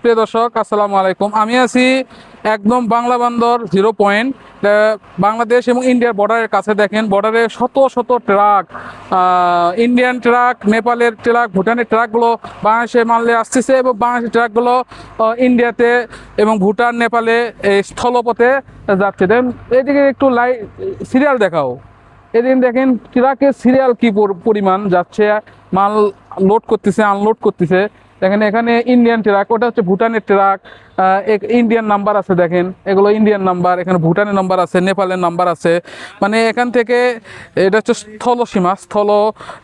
প্রিয় দর্শক, আসসালামু আলাইকুম। আমি আছি একদম বাংলা বান্দর জিরো পয়েন্ট। বাংলাদেশ এবং ইন্ডিয়ার বর্ডারের কাছে দেখেন বর্ডারে শত শত ট্রাক ইন্ডিয়ান ট্রাক নেপালের ট্রাক ভুটানের ট্রাকগুলো বাংলাদেশে মানলে আসতেছে এবং বাংলাদেশের ট্রাকগুলো ইন্ডিয়াতে এবং ভুটান নেপালে এই স্থলপথে যাচ্ছে। দেন এদিকে একটু লাই সিরিয়াল দেখাও। এদিন দেখেন ট্রাকের সিরিয়াল কি পর- পরিমাণ যাচ্ছে, মাল লোড করতেছে আনলোড করতেছে। দেখেন এখানে ইন্ডিয়ান ট্রাক ওটা হচ্ছে ভুটানের ট্রাক ইন্ডিয়ান নাম্বার আছে দেখেন, এগুলো ইন্ডিয়ান নাম্বার এখানে ভুটানের নাম্বার আছে, নেপালের নাম্বার আছে। মানে এখান থেকে, এটা হচ্ছে স্থল সীমা, স্থল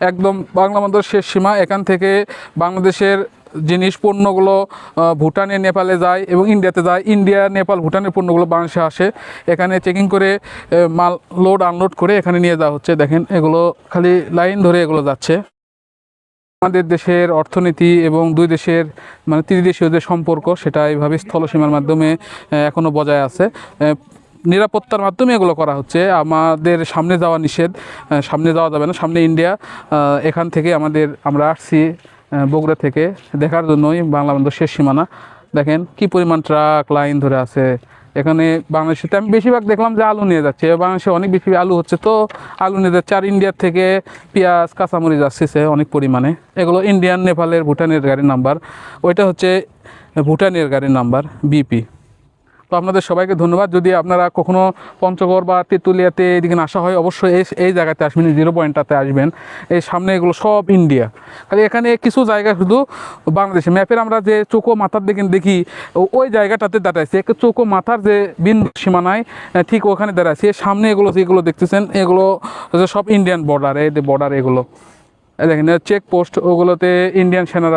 একদম বাংলা বন্দর শেষ সীমা, এখান থেকে বাংলাদেশের জিনিস পণ্যগুলো ভুটানে, নেপালে যায় এবং ইন্ডিয়াতে যায়। ইন্ডিয়া নেপাল, ভুটানের পণ্যগুলো বাংলাদেশে আসে। এখানে চেকিং করে মাল লোড আনলোড করে এখানে নিয়ে যাওয়া হচ্ছে। দেখেন, এগুলো খালি লাইন ধরে এগুলো যাচ্ছে। আমাদের দেশের অর্থনীতি এবং দুই দেশের মানে ত্রিদেশীয় যে সম্পর্ক সেটা এইভাবে স্থলসীমার মাধ্যমে আহ, এখনও বজায় আছে। নিরাপত্তার মাধ্যমে এগুলো করা হচ্ছে। আমাদের সামনে যাওয়া নিষেধ সামনে যাওয়া যাবে না। সামনে ইন্ডিয়া এখান থেকে আমাদের আমরা আসছি বগুড়া থেকে। দেখার জন্যই বাংলা বন্ধ শেষ সীমানা। দেখেন কি পরিমাণ ট্রাক লাইন ধরে আছে। এখানে বাংলাদেশে আমি বেশিরভাগ দেখলাম যে আলু নিয়ে যাচ্ছে। বাংলাদেশে অনেক বেশি আলু হচ্ছে, তো আলু নিয়ে যাচ্ছে। আর ইন্ডিয়ার থেকে পেঁয়াজ, কাঁচামরিচ আসছে অনেক পরিমাণে। এগুলো ইন্ডিয়ান, নেপালের, ভুটানের গাড়ির নাম্বার। ওইটা হচ্ছে ভুটানের গাড়ির নাম্বার, বিপি। তো আপনাদের সবাইকে ধন্যবাদ। যদি আপনারা কখনো পঞ্চগড় বা তেঁতুলিয়াতে এদিকে আসা হয়, অবশ্যই এই এই জায়গাতে আসবেন জিরো পয়েন্টটাতে আসবেন। এই সামনে এগুলো সব ইন্ডিয়া খালি এখানে কিছু জায়গা শুধু বাংলাদেশে। ম্যাপের আমরা যে চোখো মাথার দিকে দেখি ওই জায়গাটাতে দাঁড়াইছে। চোখো মাথার যে বিন্দু সীমানায় ঠিক ওখানে দাঁড়াইছে। সামনে এগুলো, যেগুলো দেখতেছেন, এগুলো সব ইন্ডিয়ান বর্ডার এই বর্ডার এগুলো। দেখেন চেক পোস্ট ওগুলোতে ইন্ডিয়ান সেনারা